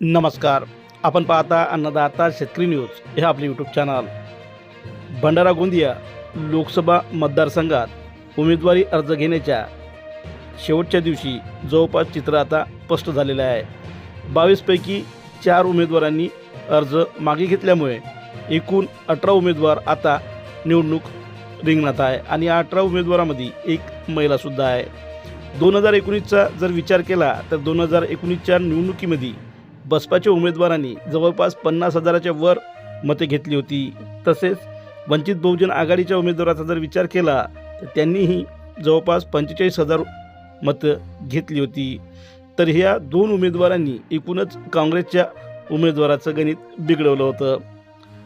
नमस्कार. आपण पाहता अन्नदाता शेतकरी न्यूज हे आपले यूट्यूब चॅनल भंडारा गोंदिया लोकसभा मतदारसंघात उमेदवारी अर्ज घेण्याच्या शेवटच्या दिवशी जवळपास चित्र आता स्पष्ट झालेलं आहे. बावीसपैकी चार उमेदवारांनी अर्ज मागे घेतल्यामुळे एकूण अठरा उमेदवार आता निवडणूक रिंगणात आहे आणि या अठरा उमेदवारामध्ये एक महिलासुद्धा आहे. दोन हजार एकोणीसचा जर विचार केला तर दोन हजार एकोणीसच्या निवडणुकीमध्ये बसपाच्या उमेदवारांनी जवळपास पन्नास हजाराच्या वर मते घेतली होती. तसेच वंचित बहुजन आघाडीच्या उमेदवाराचा जर विचार केला तर त्यांनीही जवळपास पंचेचाळीस हजार मतं घेतली होती. तर ह्या दोन उमेदवारांनी एकूणच काँग्रेसच्या उमेदवाराचं गणित बिघडवलं होतं.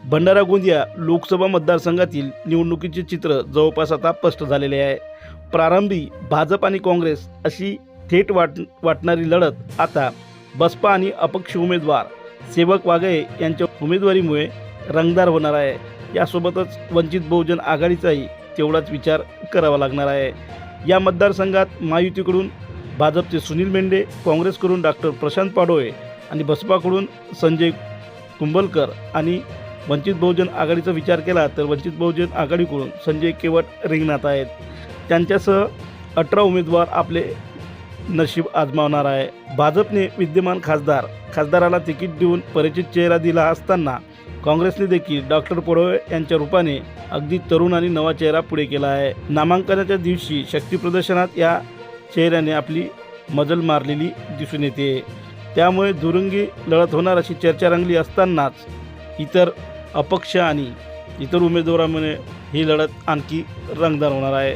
भंडारा गोंदिया लोकसभा मतदारसंघातील निवडणुकीचे चित्र जवळपास आता स्पष्ट झालेले आहे. प्रारंभी भाजप आणि काँग्रेस अशी थेट वाट वाटणारी लढत आता बसपा आणि अपक्ष उमेदवार सेवक वागळे यांच्या उमेदवारीमुळे रंगदार होणार आहे. यासोबतच वंचित बहुजन आघाडीचाही तेवढाच विचार करावा लागणार आहे. या मतदारसंघात महायुतीकडून भाजपचे सुनील मेंढे काँग्रेसकडून डॉक्टर प्रशांत पाडोळे आणि बसपाकडून संजय कुंभलकर आणि वंचित बहुजन आघाडीचा विचार केला तर वंचित बहुजन आघाडीकडून संजय केवट रिंगणात आहेत. त्यांच्यासह अठरा उमेदवार आपले नशीब आजमावणार आहे. भाजपने विद्यमान खासदार खासदाराला तिकीट देऊन परिचित चेहरा दिला असताना काँग्रेसने देखील डॉक्टर पडोळे यांच्या रूपाने अगदी तरुण आणि नवा चेहरा पुढे केला आहे. नामांकनाच्या दिवशी शक्ती प्रदर्शनात या चेहऱ्याने आपली मजल मारलेली दिसून येते. त्यामुळे दुरंगी लढत होणार अशी चर्चा रंगली असतानाच इतर अपक्ष आणि इतर उमेदवारामुळे ही लढत आणखी रंगदार होणार आहे.